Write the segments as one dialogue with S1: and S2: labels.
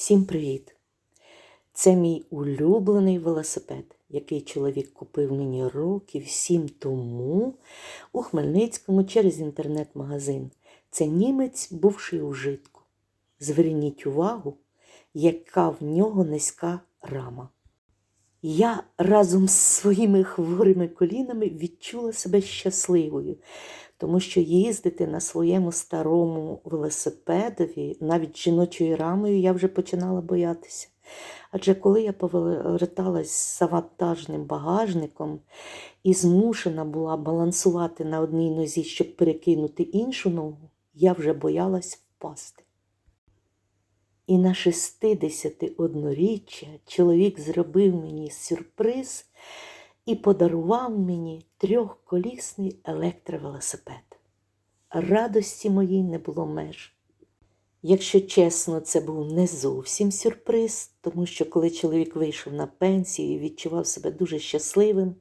S1: Всім привіт! Це мій улюблений велосипед, який чоловік купив мені років сім тому у Хмельницькому через інтернет-магазин. Це німець, бувший у житку. Зверніть увагу, яка в нього низька рама. Я разом з своїми хворими колінами відчула себе щасливою, тому що їздити на своєму старому велосипедові, навіть жіночою рамою, я вже починала боятися. Адже коли я поверталась з завантажним багажником і змушена була балансувати на одній нозі, щоб перекинути іншу ногу, я вже боялась впасти. І на 61-річчя чоловік зробив мені сюрприз і подарував мені трьохколісний електровелосипед. Радості моїй не було меж. Якщо чесно, це був не зовсім сюрприз, тому що коли чоловік вийшов на пенсію і відчував себе дуже щасливим,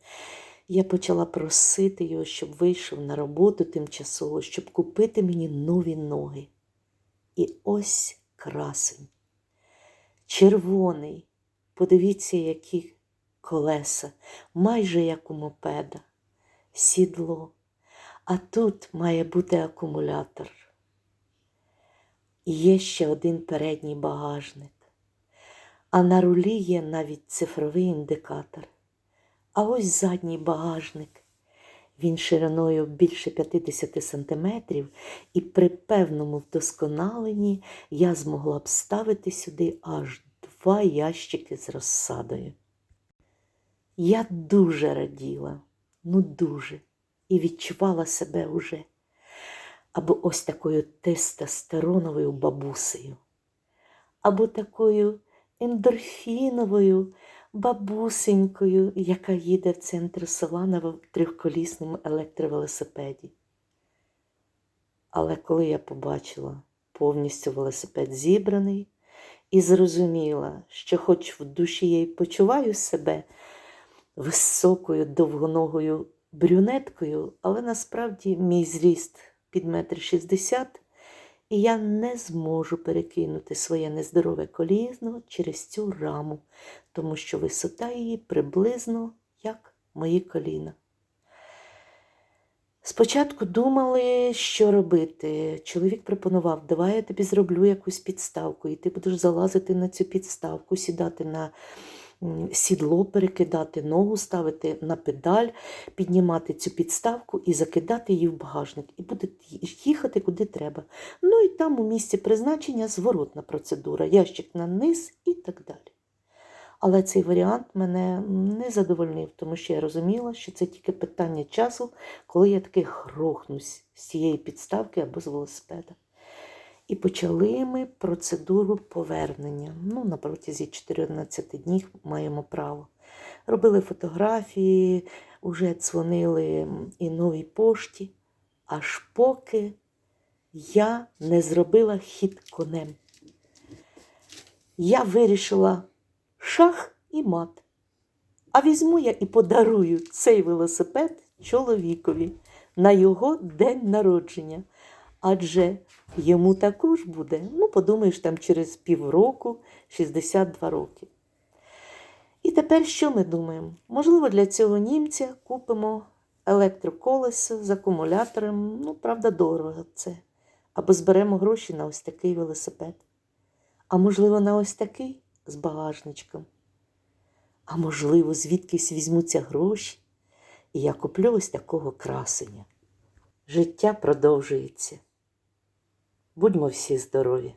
S1: я почала просити його, щоб вийшов на роботу тимчасово, щоб купити мені нові ноги. І ось красень. Червоний. Подивіться, які колеса, майже як у мопеда, сідло. А тут має бути акумулятор. Є ще один передній багажник. А на рулі є навіть цифровий індикатор. А ось задній багажник. Він шириною більше 50 сантиметрів, і при певному вдосконаленні я змогла б ставити сюди аж два ящики з розсадою. Я дуже раділа, ну дуже, і відчувала себе уже або ось такою тестостероновою бабусею, або такою ендорфіновою бабусенькою, яка їде в центр села на трьохколісному електровелосипеді. Але коли я побачила повністю велосипед зібраний і зрозуміла, що хоч в душі я й почуваю себе високою довгоногою брюнеткою, але насправді мій зріст під метр шістдесят, і я не зможу перекинути своє нездорове коліно через цю раму, тому що висота її приблизно як мої коліна. Спочатку думали, що робити. Чоловік пропонував, давай я тобі зроблю якусь підставку, і ти будеш залазити на цю підставку, сідати на сідло, перекидати ногу, ставити на педаль, піднімати цю підставку і закидати її в багажник. І буде їхати куди треба. Ну і там у місці призначення зворотна процедура, ящик на низ і так далі. Але цей варіант мене не задовольнив, тому що я розуміла, що це тільки питання часу, коли я таки грохнусь з цієї підставки або з велосипеда. І почали ми процедуру повернення. Ну, на протязі 14 днів маємо право. Робили фотографії, вже дзвонили і новій пошті, аж поки я не зробила хід конем. Я вирішила шах і мат. А візьму я і подарую цей велосипед чоловікові на його день народження. Адже йому також буде, ну, подумаєш, там через півроку 62 роки. І тепер що ми думаємо? Можливо, для цього німця купимо електроколесо з акумулятором, ну, правда, дорого це. Або зберемо гроші на ось такий велосипед. А можливо, на ось такий з багажничком. А можливо, звідкись візьмуться гроші, і я куплю ось такого красення. Життя продовжується. Будьмо всі здорові!